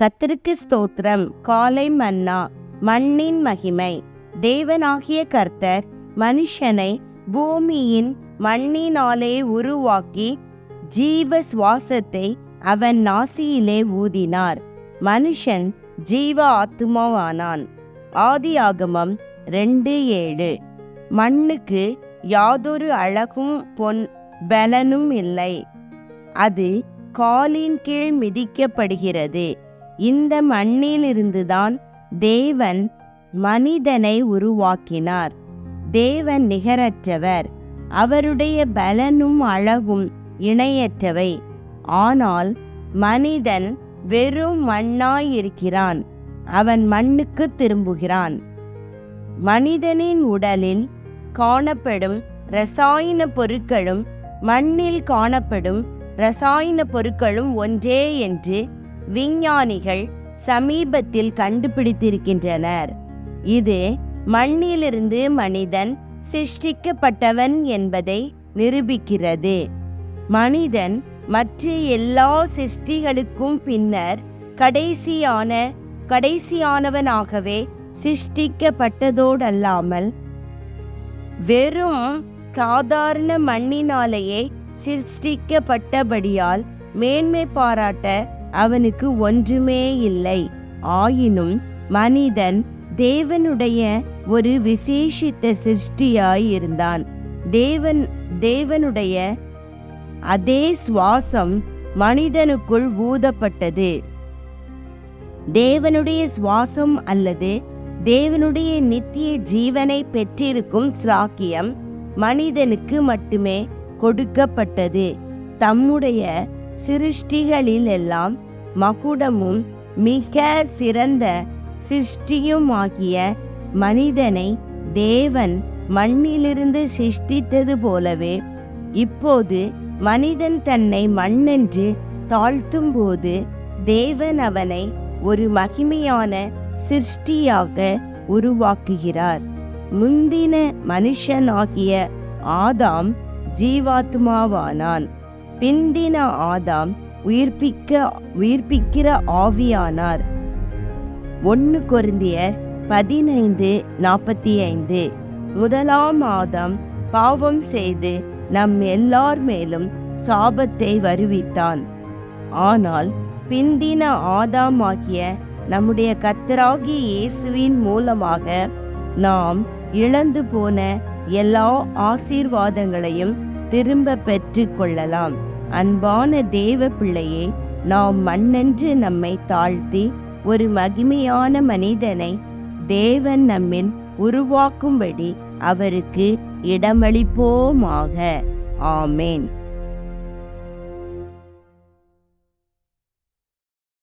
கர்த்தருக்கு ஸ்தோத்திரம். காலை மன்னா மண்ணின் மகிமை. தேவனாகிய கர்த்தர் மனுஷனை பூமியின் மண்ணினாலே உருவாக்கி ஜீவ சுவாசத்தை அவன் நாசியிலே ஊதினார். மனுஷன் ஜீவ ஆத்துமாவானான். ஆதியாகமம் ரெண்டு ஏழு. மண்ணுக்கு யாதொரு அழகும் பொன் பலனும் இல்லை. அது காலின் கீழ் மிதிக்கப்படுகிறது. இந்த மண்ணிலிருந்துதான் தேவன் மனிதனை உருவாக்கினார். தேவன் நிகரற்றவர். அவருடைய பலனும் அழகும் இணையற்றவை. ஆனால் மனிதன் வெறும் மண்ணாயிருக்கிறான். அவன் மண்ணுக்கு திரும்புகிறான். மனிதனின் உடலில் காணப்படும் ரசாயன பொருட்களும் மண்ணில் காணப்படும் ரசாயன பொருட்களும் ஒன்றே என்று விஞ்ஞானிகள் சமீபத்தில் கண்டுபிடித்திருக்கின்றனர். இது மண்ணிலிருந்து மனிதன் சிருஷ்டிக்கப்பட்டவன் என்பதை நிரூபிக்கிறது. மனிதன் மற்ற எல்லா சிருஷ்டிகளுக்கும் பின்னர் கடைசியான கடைசியானவனாகவே சிருஷ்டிக்கப்பட்டதோடல்லாமல் வெறும் சாதாரண மண்ணினாலேயே சிருஷ்டிக்கப்பட்டபடியால் மேன்மை பாராட்ட அவனுக்கு ஒன்றுமே இல்லை. ஆயினும் மனிதன் தேவனுடைய ஒரு விசேஷித்த சிருஷ்டியாய் இருந்தான் தேவன் தேவனுடைய அதே சுவாசம் மனிதனுக்குள் ஊதப்பட்டது. தேவனுடைய சுவாசம் அல்லது தேவனுடைய நித்திய ஜீவனை பெற்றிருக்கும் சாக்கியம் மனிதனுக்கு மட்டுமே கொடுக்கப்பட்டது. தம்முடைய சிருஷ்டிகளிலெல்லாம் மகுடமும் மிக சிறந்த சிருஷ்டியுமாகிய மனிதனை தேவன் மண்ணிலிருந்து சிருஷ்டித்தது போலவே இப்போது மனிதன் தன்னை மண்ணென்று தாழ்த்தும்போது தேவன் அவனை ஒரு மகிமையான சிருஷ்டியாக உருவாக்குகிறார். முந்தின மனுஷனாகிய ஆதாம் ஜீவாத்மாவானான். பிந்தின ஆதாம் உயிர்ப்பிக்க உயிர்ப்பிக்கிற ஆவியானார். ஒன்று குருந்தியர் பதினைந்து நாற்பத்தி ஐந்து முதலாம் ஆதாம் பாவம் செய்து நம் எல்லார் மேலும் சாபத்தை வருவித்தான். ஆனால் பிந்தின ஆதாம் ஆகிய நம்முடைய கத்தராகிய இயேசுவின் மூலமாக நாம் இழந்து போன எல்லா ஆசீர்வாதங்களையும் திரும்ப பெற்று கொள்ளலாம். அன்பான தேவ பிள்ளையே நாம் மண்ணென்று நம்மை தாழ்த்தி ஒரு மகிமையான மனிதனை தேவன் நம்மில் உருவாக்கும்படி அவருக்கு இடமளிப்போமாக. ஆமேன்.